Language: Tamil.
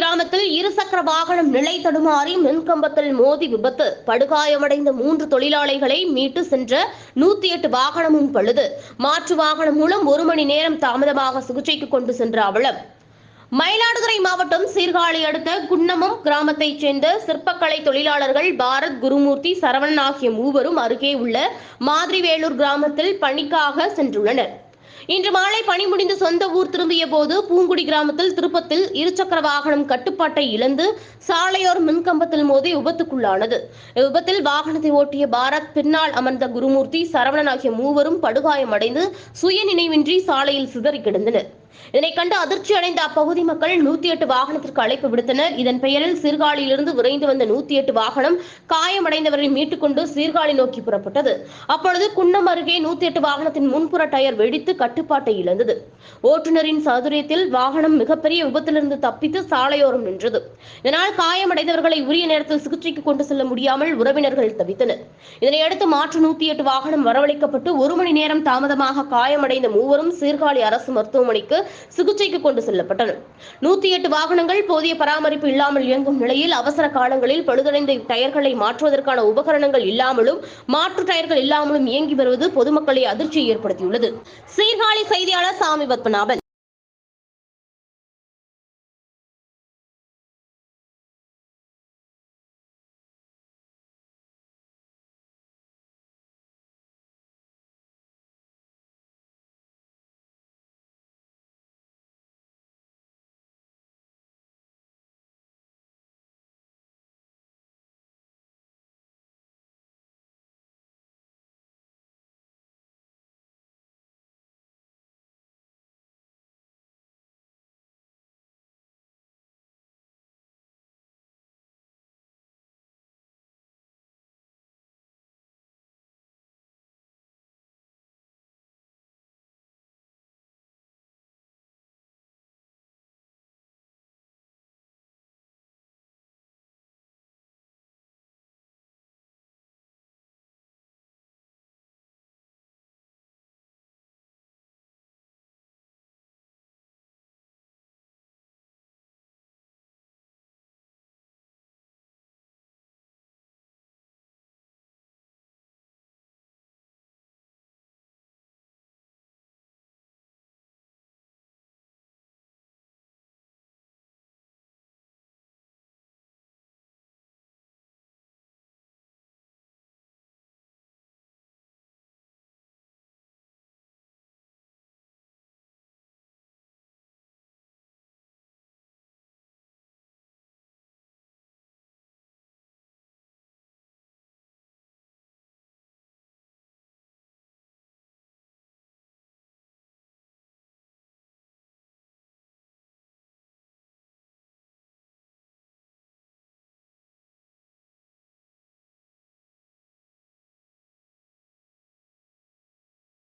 இருசக்கர வாகனம் நிலை தடுமாறி மின்கம்பத்தில் மோதி விபத்து. படுகாயமடைந்த மூன்று தொழிலாளிகளை மீட்டு சென்ற நூத்தி எட்டு வாகனமும் பழுது. மாற்று வாகனம் மூலம் ஒரு மணி நேரம் தாமதமாக சிகிச்சைக்கு கொண்டு சென்ற அவலம். மயிலாடுதுறை மாவட்டம் சீர்காழி அடுத்த குன்னமம் கிராமத்தைச் சேர்ந்த சிற்பக்கலை தொழிலாளர்கள் பாரத் குருமூர்த்தி சரவணன் ஆகிய மூவரும் அருகே உள்ள மாதிரிவேலூர் கிராமத்தில் பணிக்காக சென்றுள்ளனர். இன்று மாலை பணி முடிந்து சொந்த ஊர் திரும்பிய போது பூங்குடி கிராமத்தில் திருப்பத்தில் இருசக்கர வாகனம் கட்டுப்பாட்டை இழந்து சாலையோர் மின்கம்பத்தில் மோதி விபத்துக்குள்ளானது. விபத்தில் வாகனத்தை ஓட்டிய பாரத் பின்னால் அமர்ந்த குருமூர்த்தி சரவணன் ஆகிய மூவரும் படுகாயமடைந்து சுய நினைவின்றி சாலையில் சிதறி கிடந்தனர். இதனை கண்டு அதிர்ச்சி அடைந்த அப்பகுதி மக்கள் நூத்தி எட்டு வாகனத்திற்கு அழைப்பு விடுத்தனர். இதன் பெயரில் சீர்காழியிலிருந்து விரைந்து வந்த நூத்தி எட்டு வாகனம் காயமடைந்தவரை மீட்டுக் கொண்டு சீர்காழி நோக்கி புறப்பட்டது. அப்பொழுது குன்னம் அருகே நூத்தி எட்டு வாகனத்தின் முன்புற டயர் வெடித்து கட்டுப்பாட்டை இழந்தது. ஓட்டுநரின் சதுரியத்தில் வாகனம் மிகப்பெரிய விபத்திலிருந்து தப்பித்து சாலையோரம் நின்றது. இதனால் காயமடைந்தவர்களை உரிய நேரத்தில் சிகிச்சைக்கு கொண்டு செல்ல முடியாமல் உறவினர்கள் தவித்தனர். இதனையடுத்து மாற்று நூத்தி எட்டு வாகனம் வரவழைக்கப்பட்டு ஒரு மணி நேரம் தாமதமாக காயமடைந்த மூவரும் சீர்காழி அரசு மருத்துவமனைக்கு சிகிச்சைக்கு கொண்டு செல்லப்பட்டனர் நூத்தி எட்டு வாகனங்கள் போதிய பராமரிப்பு இல்லாமல் இயங்கும் நிலையில் அவசர காலங்களில் பழுதடைந்த டயர்களை மாற்றுவதற்கான உபகரணங்கள் இல்லாமலும் மாற்று டயர்கள் இல்லாமலும் இயங்கி வருவது பொதுமக்களை அதிர்ச்சி ஏற்படுத்தியுள்ளது. சீர்காழி செய்தியாளர் சாமி பத்மநாபன்.